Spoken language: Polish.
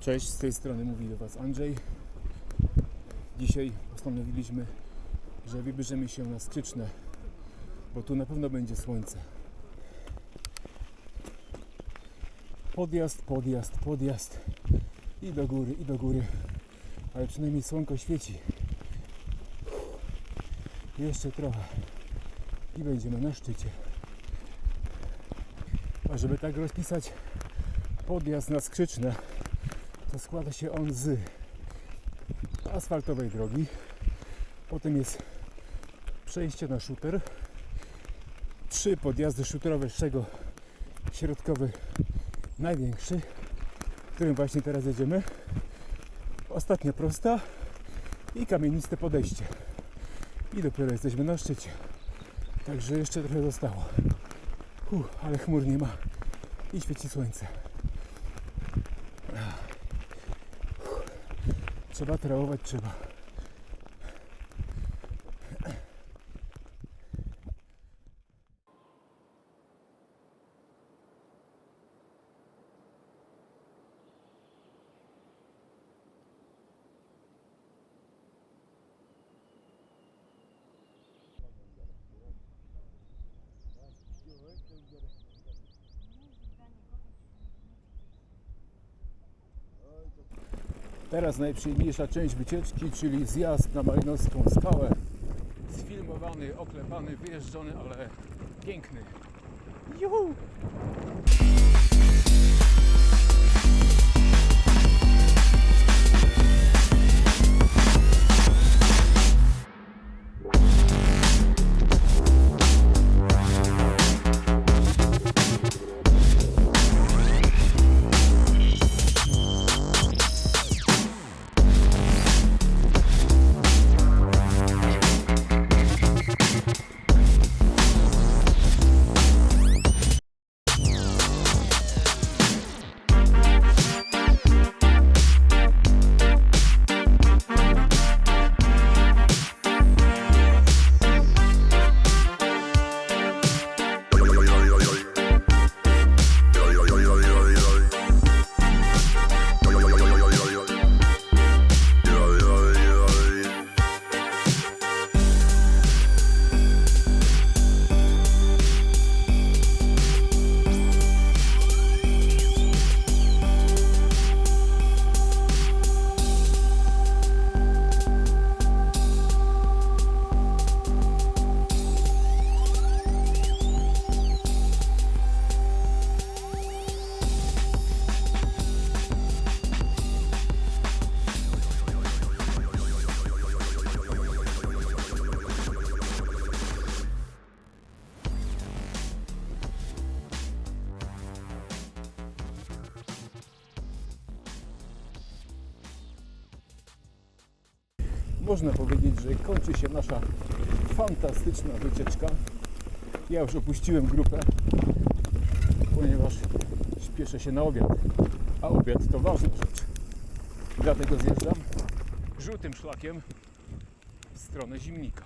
Cześć, z tej strony mówi do Was Andrzej. Dzisiaj postanowiliśmy, że wybierzemy się na Skrzyczne, bo tu na pewno będzie słońce. Podjazd, podjazd, podjazd i do góry, i do góry, ale przynajmniej słonko świeci. Jeszcze trochę i będziemy na szczycie. A żeby tak rozpisać podjazd na Skrzyczne, to składa się on z asfaltowej drogi, potem jest przejście na szuter, trzy podjazdy szuterowe, z czego środkowy największy, którym właśnie teraz jedziemy, ostatnia prosta i kamieniste podejście. I dopiero jesteśmy na szczycie. Także jeszcze trochę zostało. Ale chmur nie ma i świeci słońce. собака ровать треба. Thank you. Teraz najprzyjemniejsza część wycieczki, czyli zjazd na Malinowską skałę. Sfilmowany, oklepany, wyjeżdżony, ale piękny. Juhu! Można powiedzieć, że kończy się nasza fantastyczna wycieczka. Ja już opuściłem grupę, ponieważ śpieszę się na obiad. A obiad to ważna rzecz. Dlatego zjeżdżam żółtym szlakiem w stronę zimnika.